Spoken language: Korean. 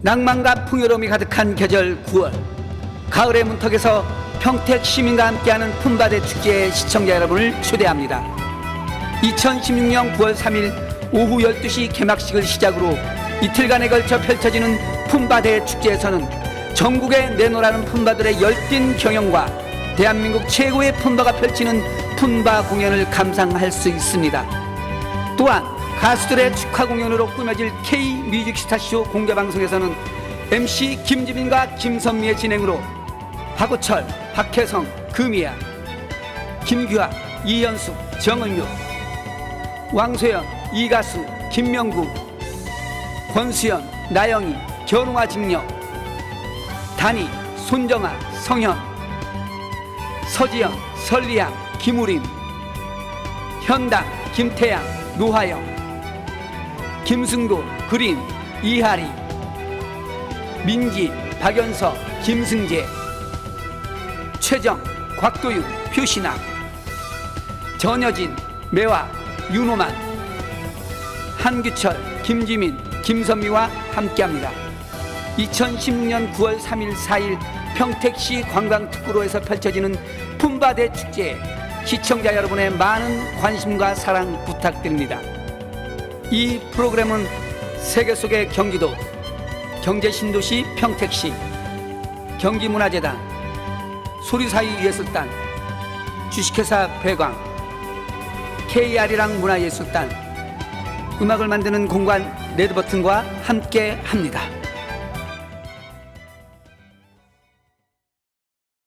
낭만과 풍요로움이 가득한 계절 9월 가을의 문턱에서 평택 시민과 함께하는 품바대 축제의 시청자 여러분을 초대합니다. 2016년 9월 3일 오후 12시 개막식을 시작으로 이틀간에 걸쳐 펼쳐지는 품바대 축제에서는 전국에 내노라는 품바들의 열띤 경영과 대한민국 최고의 품바가 펼치는 품바 공연을 감상할 수 있습니다. 또한 가수들의 축하 공연으로 꾸며질 K 뮤직스타쇼 공개 방송에서는 MC 김지민과 김선미의 진행으로 박우철, 박혜성, 금이야, 김규하, 이현숙, 정은유, 왕소연, 이가수, 김명구, 권수연, 나영희, 견우와 직녀, 단희, 손정아, 성현, 서지영, 설리양, 김우림, 현당, 김태양, 노하영, 김승도, 그린, 이하리, 민기, 박연서, 김승재, 최정, 곽도윤, 표신아, 전여진, 매화, 윤호만, 한규철, 김지민, 김선미와 함께합니다. 2016년 9월 3일 4일 평택시 관광특구로에서 펼쳐지는 품바대 축제에 시청자 여러분의 많은 관심과 사랑 부탁드립니다. 이 프로그램은 세계 속의 경기도 경제신도시 평택시 경기문화재단 소리사위예술단 주식회사 배광 KR이랑 문화예술단 음악을 만드는 공간 레드버튼과 함께 합니다.